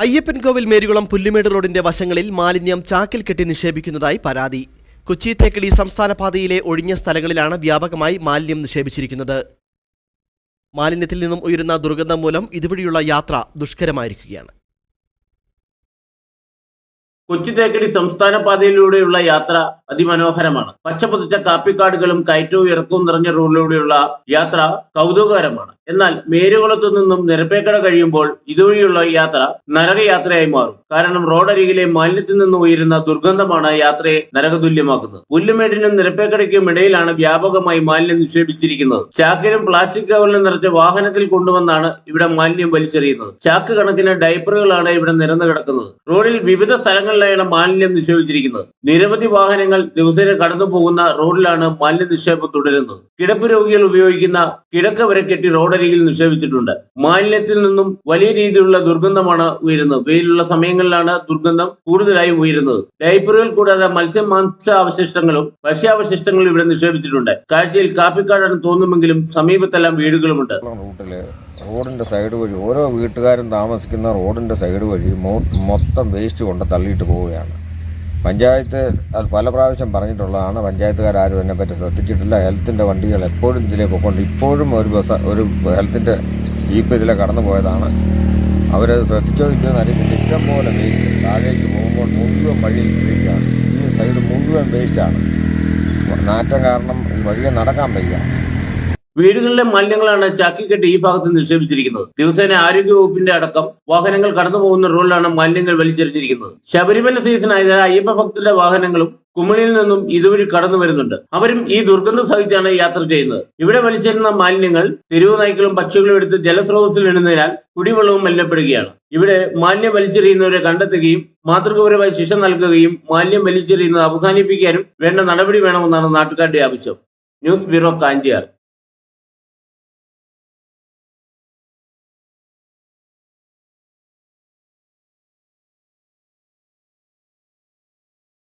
അയ്യപ്പൻകോവിൽ മേരികുളം പുല്ലുമേട് റോഡിന്റെ വശങ്ങളിൽ മാലിന്യം ചാക്കിൽ കെട്ടി നിക്ഷേപിക്കുന്നതായി പരാതി. കൊച്ചി തേക്കടി സംസ്ഥാന പാതയിലെ ഒഴിഞ്ഞ സ്ഥലങ്ങളിലാണ് വ്യാപകമായി മാലിന്യം നിക്ഷേപിച്ചിരിക്കുന്നത്. മാലിന്യത്തിൽ നിന്നും ഉയരുന്ന ദുർഗന്ധം മൂലം ഇതുവഴിയുള്ള യാത്ര ദുഷ്കരമായിരിക്കുകയാണ്. കൊച്ചി തേക്കടി സംസ്ഥാന പാതയിലൂടെയുള്ള യാത്ര അതിമനോഹരമാണ്. പച്ചപ്പുതച്ച കാപ്പിക്കാടുകളും കയറ്റവും ഇറക്കവും നിറഞ്ഞ റോഡിലൂടെയുള്ള യാത്ര കൗതുകകരമാണ്. എന്നാൽ മേരുകുളത്തു നിന്നും നിരപ്പേക്കട കഴിയുമ്പോൾ ഇതുവഴിയുള്ള യാത്ര നരകയാത്രയായി മാറും. കാരണം റോഡരികിലെ മാലിന്യത്തിൽ നിന്ന് ഉയരുന്ന ദുർഗന്ധമാണ് യാത്രയെ നരകതുല്യമാക്കുന്നത്. പുല്ലുമേടിനും നിരപ്പേക്കടയ്ക്കും ഇടയിലാണ് വ്യാപകമായി മാലിന്യം നിക്ഷേപിച്ചിരിക്കുന്നത്. ചാക്കിലും പ്ലാസ്റ്റിക് കവറിലും നിറച്ച വാഹനത്തിൽ കൊണ്ടുവന്നാണ് ഇവിടെ മാലിന്യം വലിച്ചെറിയുന്നത്. ചാക്ക് കണക്കിന് ഡൈപ്പറുകളാണ് ഇവിടെ നിരന്നു കിടക്കുന്നത്. റോഡിൽ വിവിധ സ്ഥലങ്ങളിലാണ് മാലിന്യം നിക്ഷേപിച്ചിരിക്കുന്നത്. നിരവധി വാഹനങ്ങൾ ദിവസേന കടന്നു പോകുന്ന റോഡിലാണ് മാലിന്യ നിക്ഷേപം തുടരുന്നത്. കിടപ്പ് രോഗികൾ ഉപയോഗിക്കുന്ന കിടക്ക വരെ കെട്ടി റോഡരികിൽ നിക്ഷേപിച്ചിട്ടുണ്ട്. മാലിന്യത്തിൽ നിന്നും വലിയ രീതിയിലുള്ള ദുർഗന്ധമാണ് ഉയരുന്നത്. വെയിലുള്ള സമയങ്ങളിലാണ് ദുർഗന്ധം കൂടുതലായി ഉയരുന്നത്. ഡൈപ്പറുകൾ കൂടാതെ മത്സ്യ മാംസ അവശിഷ്ടങ്ങളും ഭക്ഷ്യാവശിഷ്ടങ്ങളും ഇവിടെ നിക്ഷേപിച്ചിട്ടുണ്ട്. കാഴ്ചയിൽ കാപ്പിക്കാടാണ് തോന്നുമെങ്കിലും സമീപത്തെല്ലാം വീടുകളുമുണ്ട്. റോഡിന്റെ സൈഡ് വഴി ഓരോ വീട്ടുകാരും താമസിക്കുന്ന റോഡിന്റെ സൈഡ് വഴി മൊത്തം വേസ്റ്റ് കൊണ്ട് തള്ളിയിട്ട് പോവുകയാണ്. പഞ്ചായത്ത് അത് പല പ്രാവശ്യം പറഞ്ഞിട്ടുള്ളതാണ് പഞ്ചായത്തുകാരും അതിനെപ്പറ്റി ശ്രദ്ധിച്ചിട്ടില്ല. ഹെൽത്തിന്റെ വണ്ടികൾ എപ്പോഴും ഇതിലേ പോയിക്കൊണ്ട് ഇപ്പോഴും ഒരു ബസ് ഒരു ഹെൽത്തിന്റെ ജീപ്പ് ഇതിലെ കടന്നു പോയതാണ്. അവരത് ശ്രദ്ധിച്ചോ ഇല്ലയോ എന്നറിയത്തില്ല ഇഷ്ടം പോലെ വേസ്റ്റ് താഴേക്ക് പോകുമ്പോൾ മുഴുവൻ വഴിയിൽ ഇരിക്കുകയാണ് ഈ സൈഡ് മുഴുവൻ വേസ്റ്റാണ്. നാറ്റം കാരണം ഈ വഴിയെ നടക്കാൻ വയ്യ. വീടുകളിലെ മാലിന്യങ്ങളാണ് ചാക്കിക്കെട്ട് ഈ ഭാഗത്ത് നിക്ഷേപിച്ചിരിക്കുന്നത്. ദിവസേന ആരോഗ്യ വകുപ്പിന്റെ അടക്കം വാഹനങ്ങൾ കടന്നു പോകുന്ന റോഡിലാണ് മാലിന്യങ്ങൾ വലിച്ചെറിഞ്ഞിരിക്കുന്നത്. ശബരിമല സീസൺ ആയതിനാൽ അയ്യപ്പ ഭക്തരുടെ വാഹനങ്ങളും കുമളിയിൽ നിന്നും ഇതുവഴി കടന്നു വരുന്നുണ്ട്. അവരും ഈ ദുർഗന്ധം സഹിച്ചാണ് യാത്ര ചെയ്യുന്നത്. ഇവിടെ വലിച്ചെറിയുന്ന മാലിന്യങ്ങൾ തെരുവ് നായ്ക്കളും പക്ഷികളും എടുത്ത് ജലസ്രോതസ്സിൽ ഇടുന്നതിനാൽ കുടിവെള്ളവും മലിനപ്പെടുകയാണ് ഇവിടെ മാലിന്യം വലിച്ചെറിയുന്നവരെ കണ്ടെത്തുകയും മാതൃകപരമായി ശിക്ഷ നൽകുകയും മാലിന്യം വലിച്ചെറിയുന്നത് അവസാനിപ്പിക്കാനും വേണ്ട നടപടി വേണമെന്നാണ് നാട്ടുകാരുടെ ആവശ്യം. News bureau Kanchiyar.